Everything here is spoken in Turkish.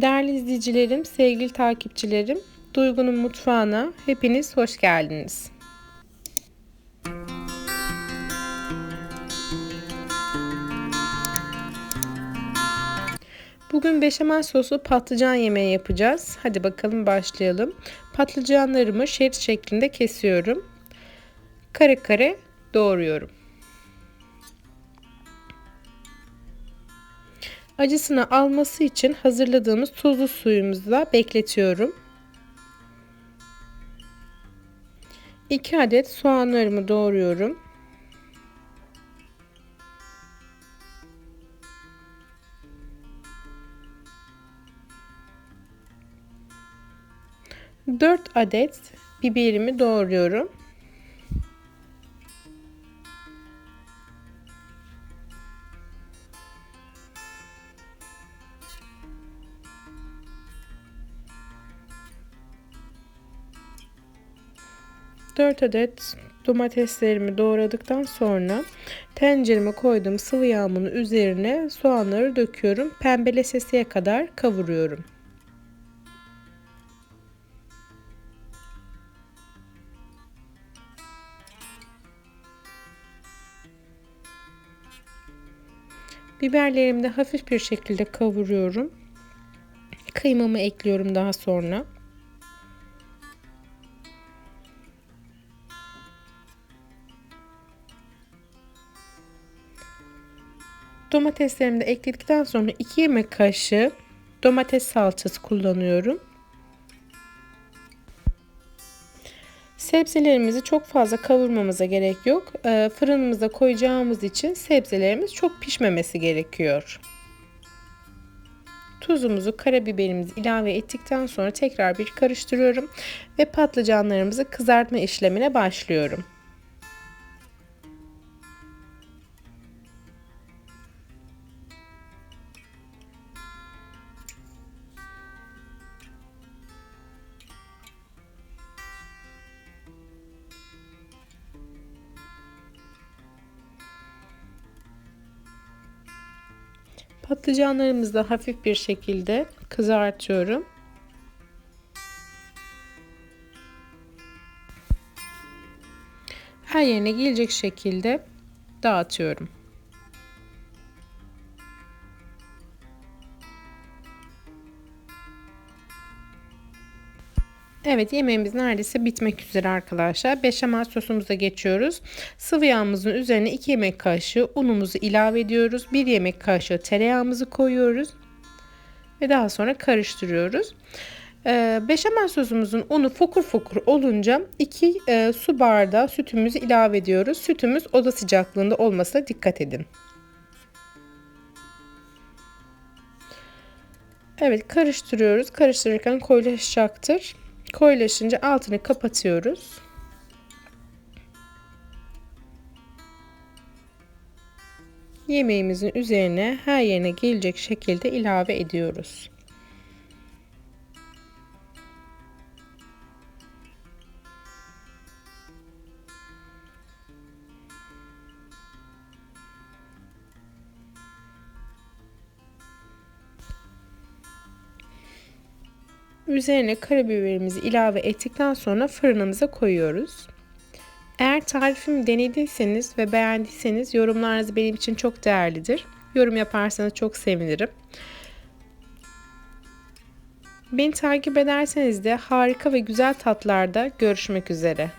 Değerli izleyicilerim, sevgili takipçilerim, Duygu'nun mutfağına hepiniz hoş geldiniz. Bugün beşamel soslu patlıcan yemeği yapacağız. Hadi bakalım başlayalım. Patlıcanlarımı şerit şeklinde kesiyorum. Kare kare doğruyorum. Acısını alması için hazırladığımız tuzlu suyumuzla bekletiyorum. 2 adet soğanlarımı doğruyorum. Dört adet biberimi doğruyorum. 4 adet domateslerimi doğradıktan sonra tencereme koyduğum sıvı yağımın üzerine soğanları döküyorum. Pembeleşesiye kadar kavuruyorum. Biberlerimi de hafif bir şekilde kavuruyorum. Kıymamı ekliyorum daha sonra. Domateslerimi de ekledikten sonra 2 yemek kaşığı domates salçası kullanıyorum. Sebzelerimizi çok fazla kavurmamıza gerek yok. Ee, fırınımıza koyacağımız için sebzelerimiz çok pişmemesi gerekiyor. Tuzumuzu, karabiberimizi ilave ettikten sonra tekrar bir karıştırıyorum ve patlıcanlarımızı kızartma işlemine başlıyorum. Patlıcanlarımızı da hafif bir şekilde kızartıyorum. Her yerine gelecek şekilde dağıtıyorum. Evet yemeğimiz neredeyse bitmek üzere arkadaşlar. Beşamel sosumuza geçiyoruz. Sıvı yağımızın üzerine 2 yemek kaşığı unumuzu ilave ediyoruz. 1 yemek kaşığı tereyağımızı koyuyoruz. Ve daha sonra karıştırıyoruz. Ee, beşamel sosumuzun unu fokur fokur olunca 2 e, su bardağı sütümüzü ilave ediyoruz. Sütümüz oda sıcaklığında olmasına dikkat edin. Evet karıştırıyoruz. Karıştırırken koyulaşacaktır. Koyulaşınca altını kapatıyoruz. Yemeğimizin üzerine her yerine gelecek şekilde ilave ediyoruz. Üzerine karabiberimizi ilave ettikten sonra fırınımıza koyuyoruz. Eğer tarifimi denediyseniz ve beğendiyseniz yorumlarınız benim için çok değerlidir. Yorum yaparsanız çok sevinirim. Beni takip ederseniz de harika ve güzel tatlarda görüşmek üzere.